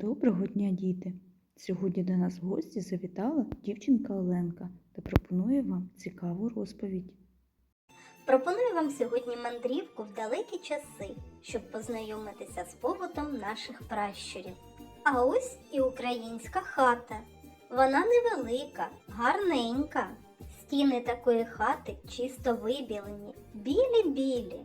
Доброго дня, діти! Сьогодні до нас в гості завітала дівчинка Оленка та пропонує вам цікаву розповідь. Пропоную вам сьогодні мандрівку в далекі часи, щоб познайомитися з побутом наших пращурів. А ось і українська хата. Вона невелика, гарненька. Стіни такої хати чисто вибілені, білі-білі.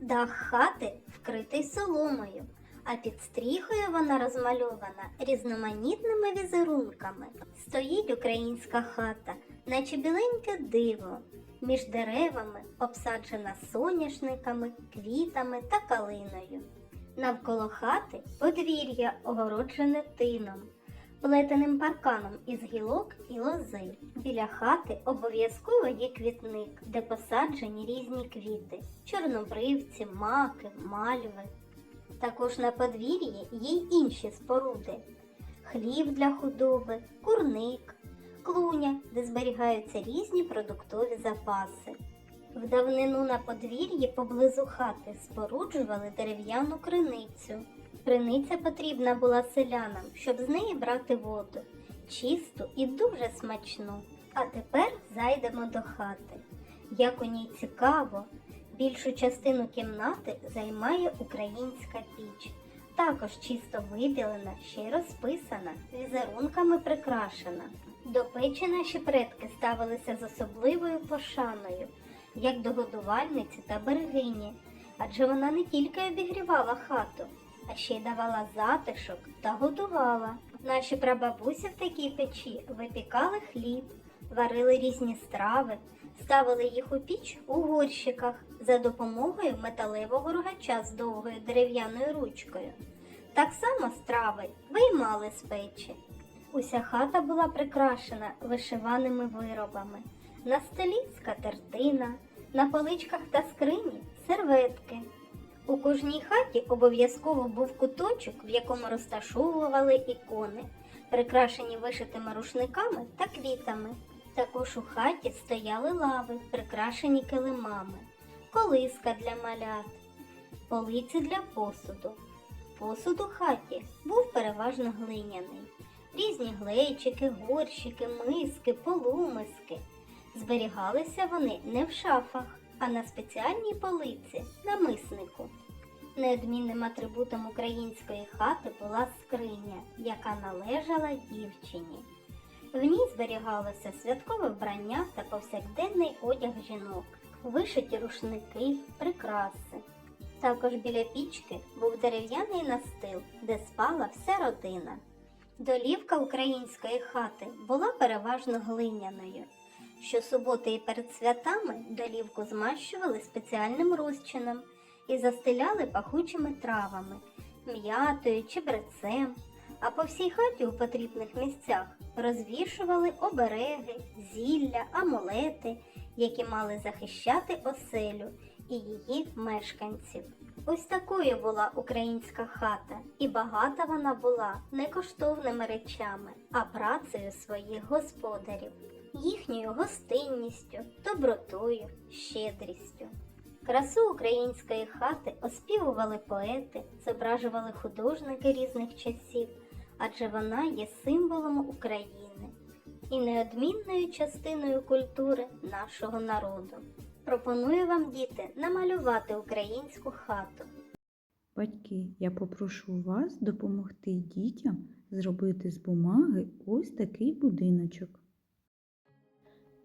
Дах хати вкритий соломою, а під стріхою вона розмальована різноманітними візерунками. Стоїть українська хата, наче біленьке диво, між деревами обсаджена соняшниками, квітами та калиною. Навколо хати подвір'я огороджене тином, плетеним парканом із гілок і лози. Біля хати обов'язково є квітник, де посаджені різні квіти чорнобривці, маки, мальви. Також на подвір'ї є й інші споруди: хлів для худоби, курник, клуня, де зберігаються різні продуктові запаси. В давнину на подвір'ї поблизу хати споруджували дерев'яну криницю. Криниця потрібна була селянам, щоб з неї брати воду, чисту і дуже смачну. А тепер зайдемо до хати. Як у ній цікаво, більшу частину кімнати займає українська піч. Також чисто вибілена, ще й розписана, візерунками прикрашена. До печі наші предки ставилися з особливою пошаною, як до годувальниці та берегині, адже вона не тільки обігрівала хату, а ще й давала затишок та годувала. Наші прабабусі в такій печі випікали хліб, варили різні страви, ставили їх у піч у горщиках за допомогою металевого рогача з довгою дерев'яною ручкою. Так само страви виймали з печі. Уся хата була прикрашена вишиваними виробами. На столі скатертина, на поличках та скрині серветки. У кожній хаті обов'язково був куточок, в якому розташовували ікони, прикрашені вишитими рушниками та квітами. Також у хаті стояли лави, прикрашені килимами, колиска для малят, полиці для посуду. Посуд у хаті був переважно глиняний. Різні глечики, горщики, миски, полумиски. Зберігалися вони не в шафах, а на спеціальній полиці на миснику. Неодмінним атрибутом української хати була скриня, яка належала дівчині. В ній зберігалося святкове вбрання та повсякденний одяг жінок, вишиті рушники, прикраси. Також біля пічки був дерев'яний настил, де спала вся родина. Долівка української хати була переважно глиняною. Щосуботи і перед святами долівку змащували спеціальним розчином і застеляли пахучими травами, м'ятою, чебрецем, а по всій хаті у потрібних місцях розвішували обереги, зілля, амулети, які мали захищати оселю і її мешканців. Ось такою була українська хата, і багата вона була не коштовними речами, а працею своїх господарів, їхньою гостинністю, добротою, щедрістю. Красу української хати оспівували поети, зображували художники різних часів, адже вона є символом України і неодмінною частиною культури нашого народу. Пропоную вам, діти, намалювати українську хату. Батьки, я попрошу вас допомогти дітям зробити з бумаги ось такий будиночок.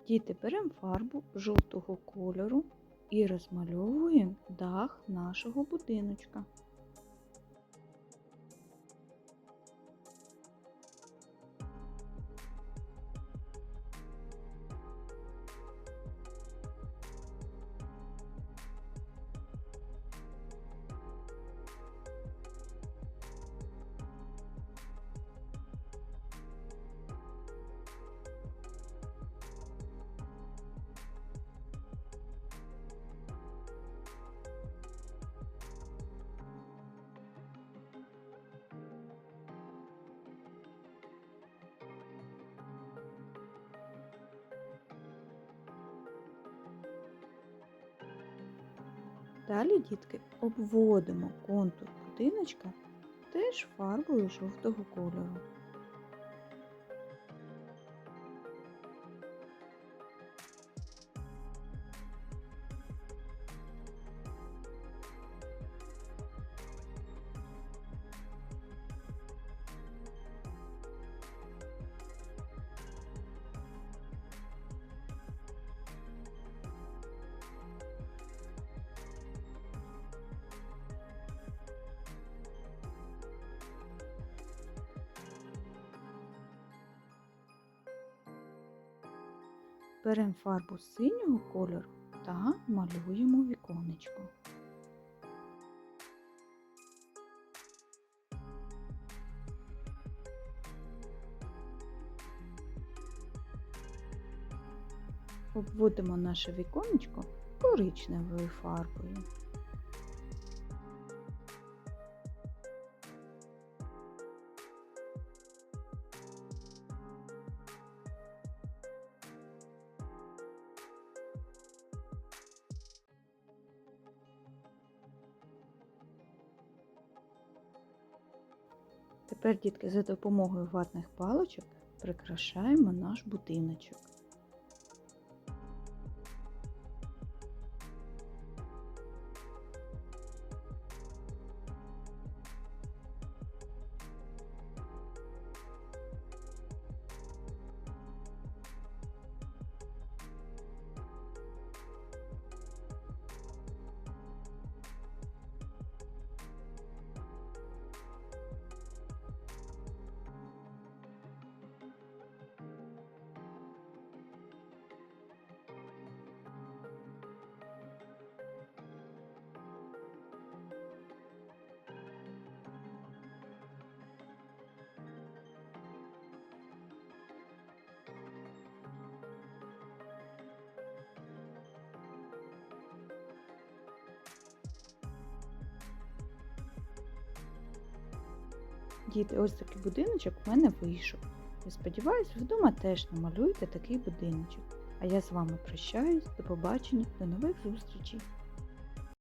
Діти, беремо фарбу жовтого кольору і розмальовуємо дах нашого будиночка. Далі, дітки, обводимо контур будиночка теж фарбою жовтого кольору. Беремо фарбу синього кольору та малюємо віконечко. Обводимо наше віконечко коричневою фарбою. Тепер, дітки, за допомогою ватних паличок прикрашаємо наш будиночок. Діти, ось такий будиночок в мене вийшов. Я сподіваюся, вдома теж намалюєте такий будиночок. А я з вами прощаюсь. До побачення, до нових зустрічей!